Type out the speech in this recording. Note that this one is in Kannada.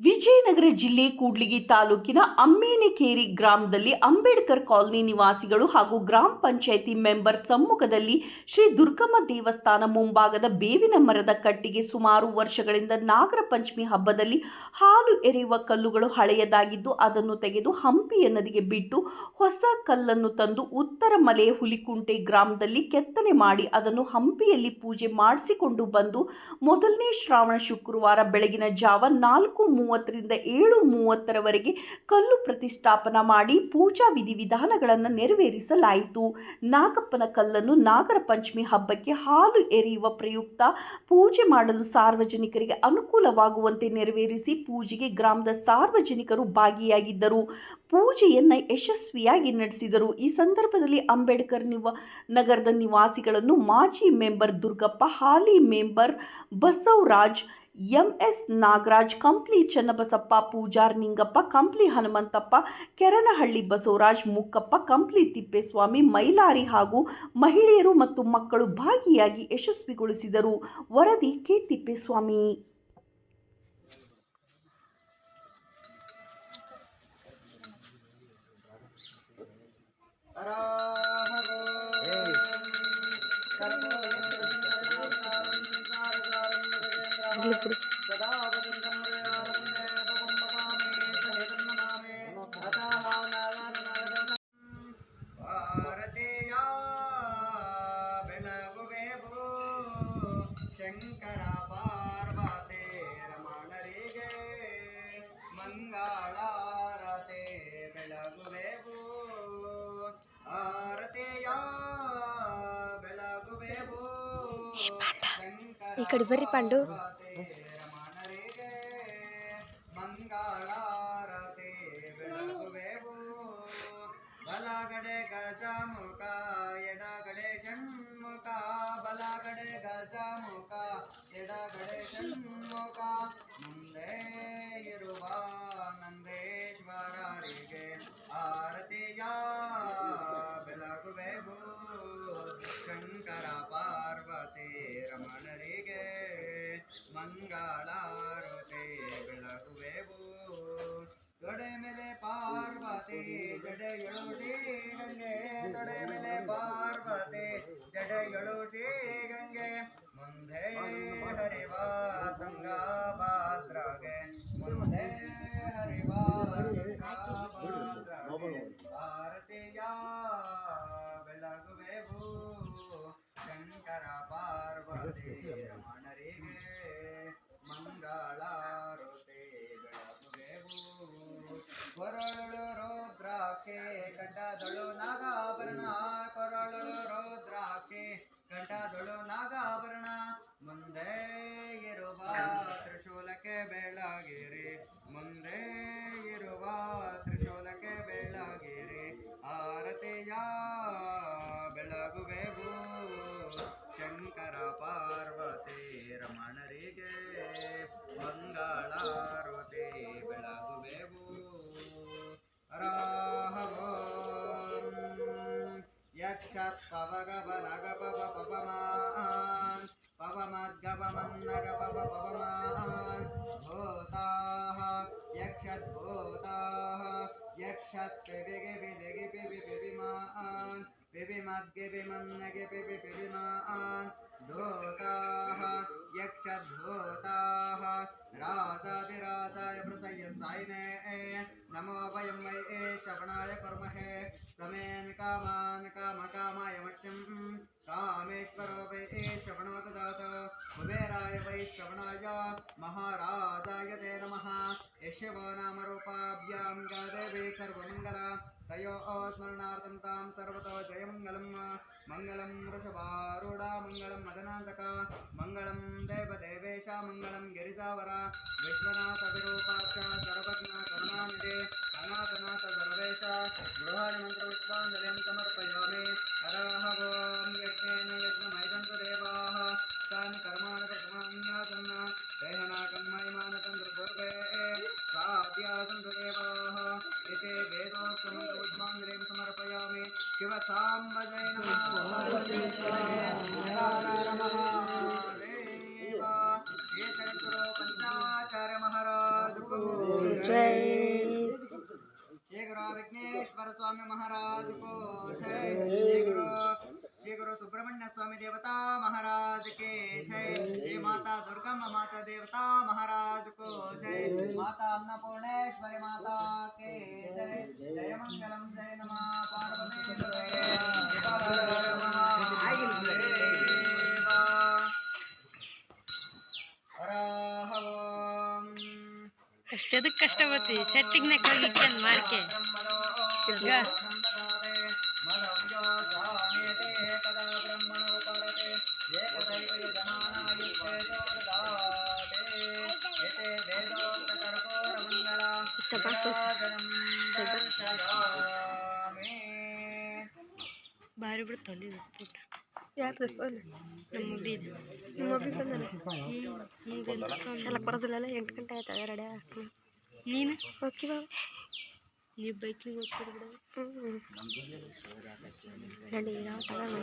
ವಿಜಯನಗರ ಜಿಲ್ಲೆ ಕೂಡ್ಲಿಗಿ ತಾಲೂಕಿನ ಅಮ್ಮೇನಕೇರಿ ಗ್ರಾಮದಲ್ಲಿ ಅಂಬೇಡ್ಕರ್ ಕಾಲೋನಿ ನಿವಾಸಿಗಳು ಹಾಗೂ ಗ್ರಾಮ ಪಂಚಾಯಿತಿ ಮೆಂಬರ್ ಸಮ್ಮುಖದಲ್ಲಿ ಶ್ರೀ ದುರ್ಗಮ್ಮ ದೇವಸ್ಥಾನ ಮುಂಭಾಗದ ಬೇವಿನ ಮರದ ಕಟ್ಟಿಗೆ ಸುಮಾರು ವರ್ಷಗಳಿಂದ ನಾಗರ ಪಂಚಮಿ ಹಬ್ಬದಲ್ಲಿ ಹಾಲು ಎರೆಯುವ ಕಲ್ಲುಗಳು ಹಳೆಯದಾಗಿದ್ದು ಅದನ್ನು ತೆಗೆದು ಹಂಪಿಯ ನದಿಗೆ ಬಿಟ್ಟು ಹೊಸ ಕಲ್ಲನ್ನು ತಂದು ಉತ್ತರ ಮಲೆ ಹುಲಿಕುಂಟೆ ಗ್ರಾಮದಲ್ಲಿ ಕೆತ್ತನೆ ಮಾಡಿ ಅದನ್ನು ಹಂಪಿಯಲ್ಲಿ ಪೂಜೆ ಮಾಡಿಸಿಕೊಂಡು ಬಂದು ಮೊದಲನೇ ಶ್ರಾವಣ ಶುಕ್ರವಾರ ಬೆಳಗಿನ ಜಾವ ನಾಲ್ಕು ಮೂವತ್ತರಿಂದ ಏಳು ಮೂವತ್ತರವರೆಗೆ ಕಲ್ಲು ಪ್ರತಿಷ್ಠಾಪನ ಮಾಡಿ ಪೂಜಾ ವಿಧಿವಿಧಾನಗಳನ್ನು ನೆರವೇರಿಸಲಾಯಿತು. ನಾಗಪ್ಪನ ಕಲ್ಲನ್ನು ನಾಗರ ಪಂಚಮಿ ಹಬ್ಬಕ್ಕೆ ಹಾಲು ಎರೆಯುವ ಪ್ರಯುಕ್ತ ಪೂಜೆ ಮಾಡಲು ಸಾರ್ವಜನಿಕರಿಗೆ ಅನುಕೂಲವಾಗುವಂತೆ ನೆರವೇರಿಸಿ ಪೂಜೆಗೆ ಗ್ರಾಮದ ಸಾರ್ವಜನಿಕರು ಭಾಗಿಯಾಗಿದ್ದರು. ಪೂಜೆಯನ್ನು ಯಶಸ್ವಿಯಾಗಿ ನಡೆಸಿದರು. ಈ ಸಂದರ್ಭದಲ್ಲಿ ಅಂಬೇಡ್ಕರ್ ನಿವ ನಗರದ ನಿವಾಸಿಗಳನ್ನು ಮಾಜಿ ಮೆಂಬರ್ ದುರ್ಗಪ್ಪ, ಹಾಲಿ ಮೆಂಬರ್ ಬಸವರಾಜ್ ಎಂಎಸ್ ನಾಗರಾಜ್, ಕಂಪ್ಲಿ ಚನ್ನಬಸಪ್ಪ, ಪೂಜಾರ್ ನಿಂಗಪ್ಪ, ಕಂಪ್ಲಿ ಹನುಮಂತಪ್ಪ, ಕೆರನಹಳ್ಳಿ ಬಸವರಾಜ್ ಮುಕ್ಕಪ್ಪ ಕಂಪ್ಲಿ ತಿಪ್ಪೇಸ್ವಾಮಿ, ಮೈಲಾರಿ ಹಾಗೂ ಮಹಿಳೆಯರು ಮತ್ತು ಮಕ್ಕಳು ಭಾಗಿಯಾಗಿ ಯಶಸ್ವಿಗೊಳಿಸಿದರು. ವರದಿ ಕೆ. ತಿಪ್ಪೇಸ್ವಾಮಿ. ಭಾರತೀಯ ಬೆಳಗುವೆವು ಶಂಕರ ಪಾರ್ವತಿ ರಮಣರಿಗೆ ಮಂಗಳಾರತೆ ಬೆಳಗುವೆವು ಆರತಿಯ ಬೆಳಗುವೆವು ಈ ಕಡೆ ಬರ್ರಿ ಪಾಂಡು. ರಮಣರಿಗೆ ಮಂಗಳಾರತೆ ಬೆಳಗುವೆವು ಬಲಗಡೆ ಗಜಮುಖ ಎಡಗಡೆ ಷಣ್ಮುಖ ಬಲಗಡೆ ಗಜಮುಖ ಎಡಗಡೆ ಷಣ್ಮುಖ यक्षत् पवगपनगपपपमान् पवमद्गपमन्नगपपपमान् भूताः, यक्षद्भूताः यक्षत्पिबिगिबिदिगिपिबिबिमान् पिबिमद्गिबिमन्नगिपिबिबिमान् धूताः यक्षद्भूताः। राजाधिराजाय प्रसय्य सायिने। नमो वयं वै शवणाय कर्महे। समेन् कामान् कामकामाय मक्ष्यं कामेश्वरो वै श्रवणो कुबेराय वै श्रवणाय महाराजाय ते नमः। यशव नामरूपाभ्यां गादेवी सर्वमङ्गला। तयो स्मरणार्थं तां सर्वतो जयमङ्गलम् मङ्गलं वृषभारूढा मङ्गलं मदनान्तक मङ्गलं देवदेवेश मङ्गलं गिरिजावर। जय श्री गुरु विघ्नेश्वर स्वामी महाराज को जय श्री गुरु श्री गुरु सुब्रमण्य स्वामी देवता महाराज के जय श्री माता दुर्गम माता देवता महाराज को जय माता अन्नपूर्णेश्वरी माता के जय जय मंगलम जय नमा पार्वती ಅಷ್ಟೆದಕ್ಕೆ ಕಷ್ಟಪಡ್ತಿ ಸೆಟ್ಟಿಂಗ್ನಾಗ ಹೋಗಿ ಇಕ್ಕಂದ್ ಮಾಡ್ಕೆ ಈಗ ಭಾರಿ ಬಿಡ್ತು ಅಲ್ಲಿ ಊಟ ಯಾರ್ದು ಫೋನ್ ನಮ್ಮ ಬೀದ ನಿಮ್ಮ ಒಬ್ಬಿ ಬಂದಲ್ಲ ಹ್ಞೂ ಶಾಲಕ್ಕೆ ಬರೋದಿಲ್ಲಲ್ಲ ಎಂಟು ಗಂಟೆ ಆಯ್ತು ರೆಡಿ ಆಗ್ತೀನಿ ನೀನು ಓಕೆ ಬಾ ನೀವು ಬೈಕಿಗೆ ಹೋಗ್ತೀರಿ ಬಿಡ ಹ್ಞೂ ಹೇಳಿ ನಾವು ತಗೊಂಡು